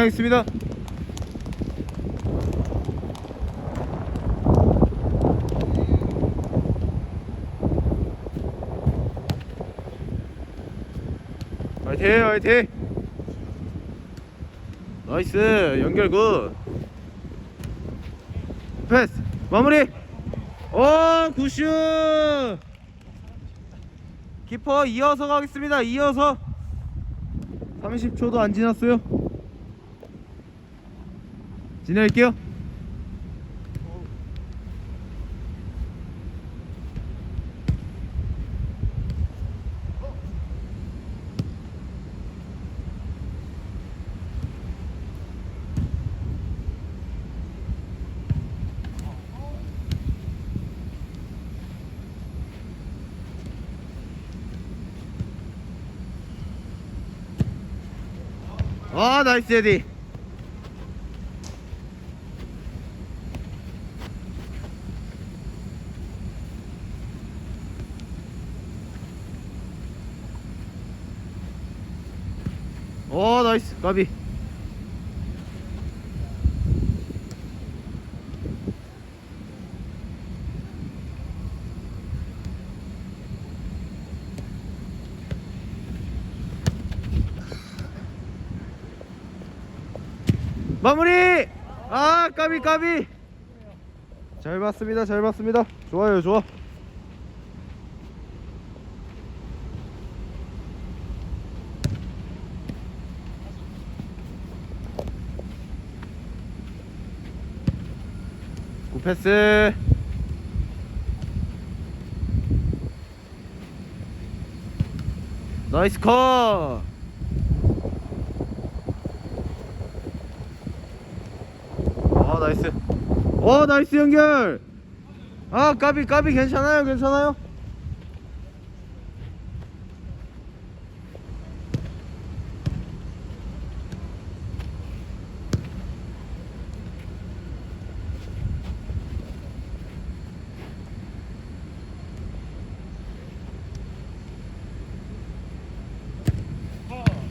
하겠습니다. 화이팅 화이팅. 나이스 연결 굿. 패스 마무리. 오 굿슛. 키퍼 이어서 가겠습니다. 이어서 30초도 안 지났어요 진행할게요. 아 나이스 에디 오 나이스 까비. 마무리! 아 까비 까비. 잘 봤습니다 잘 봤습니다. 좋아요 좋아 굿패스. 나이스 컷. 아 나이스. 어 나이스 연결. 아 까비 까비 괜찮아요 괜찮아요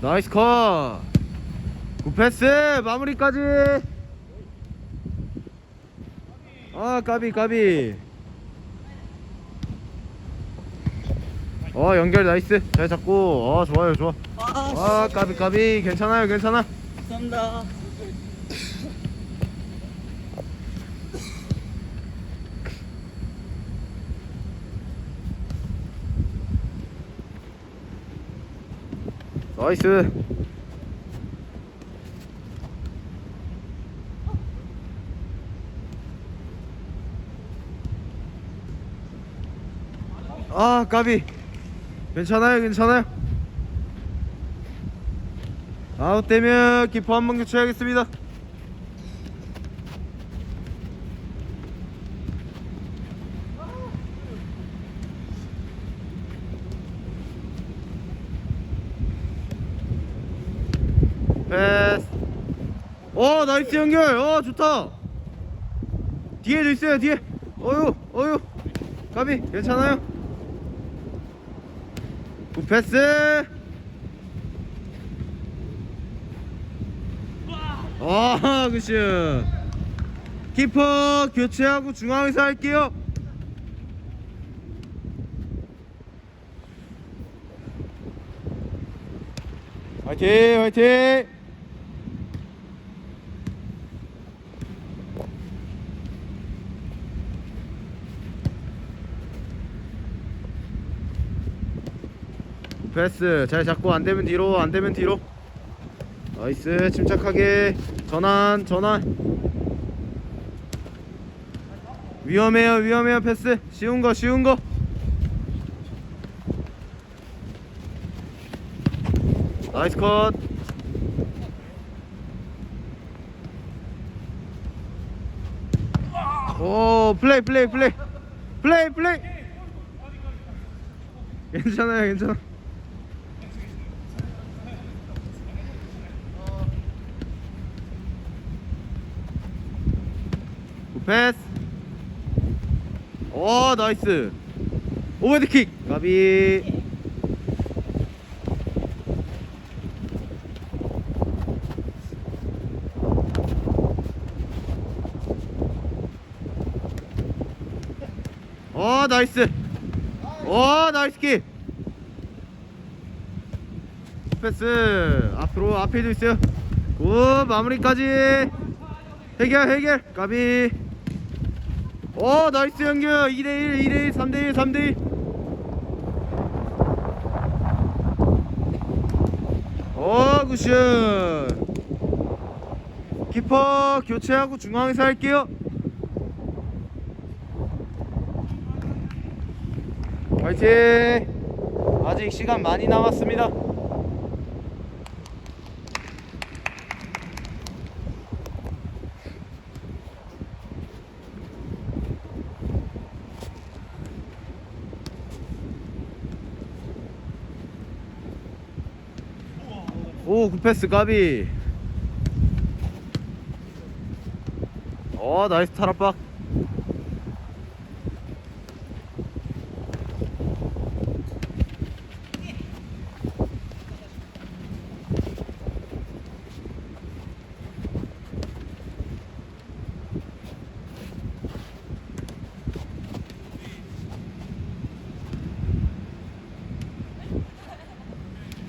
나이스 컷. 굿패스 마무리까지. 아 까비 까비. 어 연결 나이스. 잘 잡고. 어 좋아요 좋아. 아 까비 까비. 괜찮아요 괜찮아. 감사합니다. 나이스. 아 까비. 괜찮아요 괜찮아요. 아웃되면 기포 한번 교체하겠습니다 패스 어 나이스 연결. 어 좋다. 뒤에도 있어요 뒤에. 어유 어유 가비 괜찮아요? 굿 패스. 아 굿슛. 키퍼 교체하고 중앙에서 할게요. 화이팅 화이팅 패스. 잘 잡고 안되면 뒤로 안되면 뒤로. 나이스. 침착하게. 전환 전환. 위험해요 위험해요 패스. 쉬운거 쉬운거. 나이스 컷. 오 플레이 플레이 플레이. 플레이 플레이. 괜찮아요 괜찮아 패스. 오 나이스. 오버드킥. 가비. 오 나이스. 오 나이스 킥. 패스. 앞으로 앞에도 있어요. 굿 마무리까지. 해결 해결. 가비. 어 나이스 연결 2대1 2대1 3대1 3대1 어 굿슛 키퍼 교체하고 중앙에서 할게요. 화이팅. 아직 시간 많이 남았습니다 오 굿패스 까비. 어 나이스 탈압박.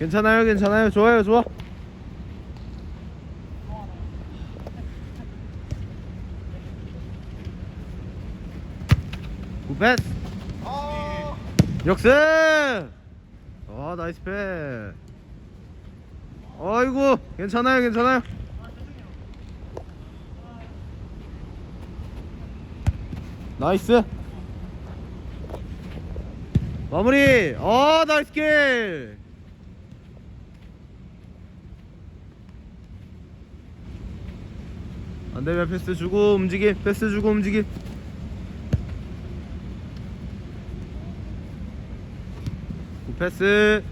괜찮아요 괜찮아요. 좋아요 좋아 굿패스 역습! 아 나이스 패. 아이고 괜찮아요 괜찮아요. 나이스. 마무리. 아 나이스 킬. 안되면 패스 주고 움직임 패스 주고 움직임 패스.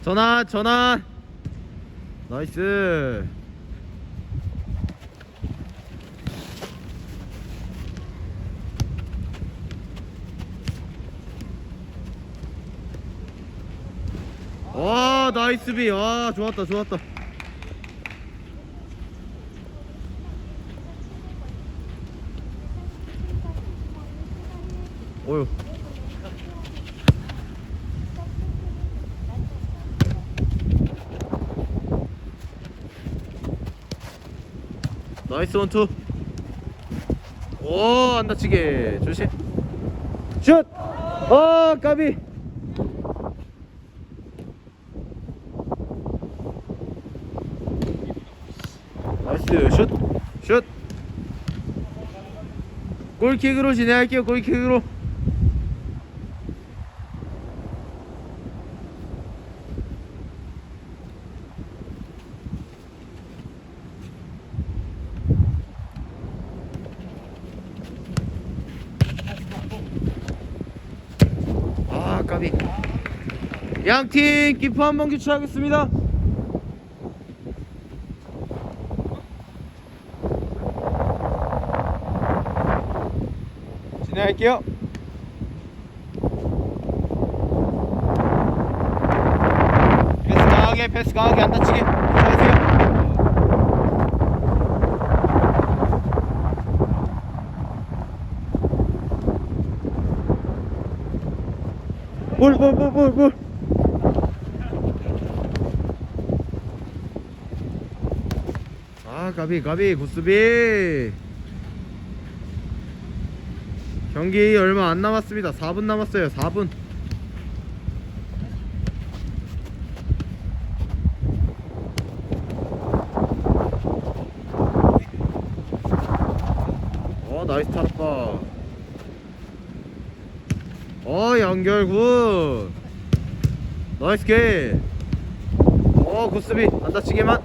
전환 전환. 나이스. 와 나이스 비와 좋았다 좋았다. 어휴 나이스 원투 오안 다치게 조심 슛! 아 까비 나이스 슛! 슛! 골킥으로 진행할게요 골킥으로 아 까비 양팀 키퍼 한번 교체하겠습니다. 진행할게요. 패스 강하게 패스 강하게 안 다치게 조심하세요. 볼, 볼, 볼, 볼, 볼. 아, 가비, 가비, 구스비. 경기 얼마 안 남았습니다. 4분 남았어요. 4분. 어, 나이스 타락바. 어 연결 굿 나이스 게임 어 굿스비 안 다치게만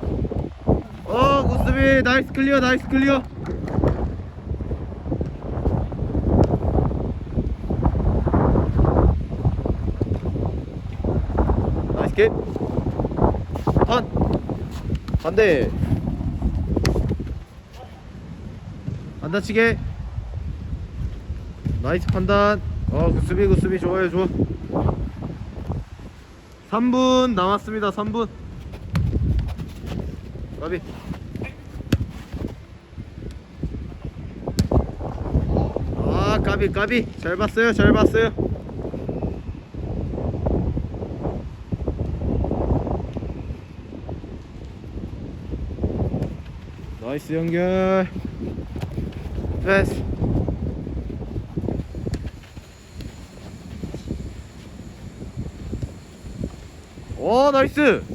어 굿스비 나이스 클리어 나이스 클리어. 나이스 게임 턴. 반대. 안 다치게. 나이스 판단. 어 굿수비 굿수비 좋아요 좋아. 3분 남았습니다 3분 까비. 아 까비 까비. 잘 봤어요 잘 봤어요. 나이스 연결. 패스. 오 나이스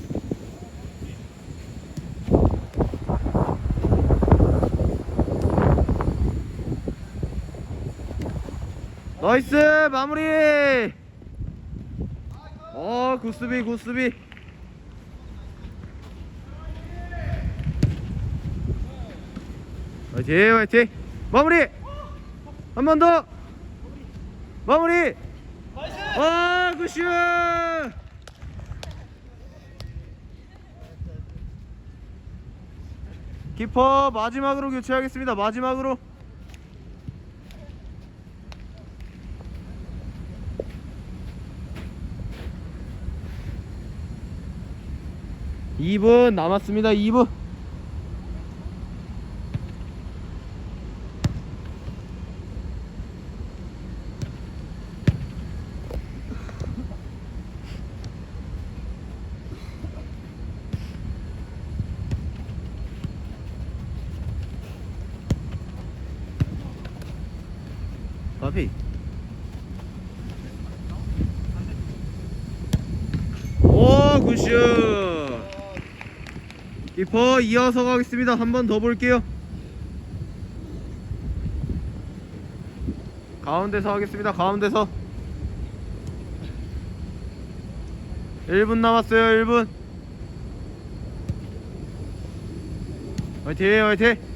나이스 마무리. 어 굿수비 굿수비. 화이팅 화이팅. 마무리! 한 번 더! 마무리! 아 굿슛! 키퍼 마지막으로 교체하겠습니다. 마지막으로 이분 남았습니다. 2분. 카페 오 굿슛 키퍼 이어서 가겠습니다. 한 번 더 볼게요. 가운데서 하겠습니다. 가운데서. 1분 남았어요. 1분. 화이팅 화이팅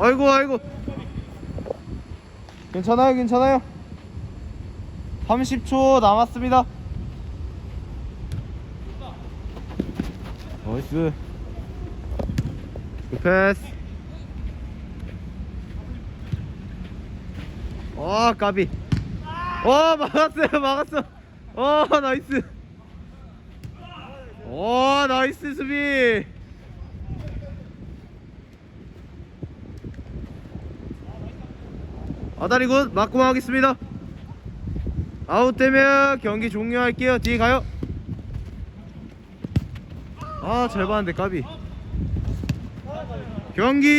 아이고 아이고. 괜찮아요 괜찮아요. 30초 남았습니다. 나이스. 굿 패스. 어 까비. 어 막았어요 막았어. 어 나이스. 어 나이스 수비 아다리 굿 맞고 하겠습니다. 아웃되면 경기 종료할게요. 뒤에 가요. 아잘 봤는데 까비. 경기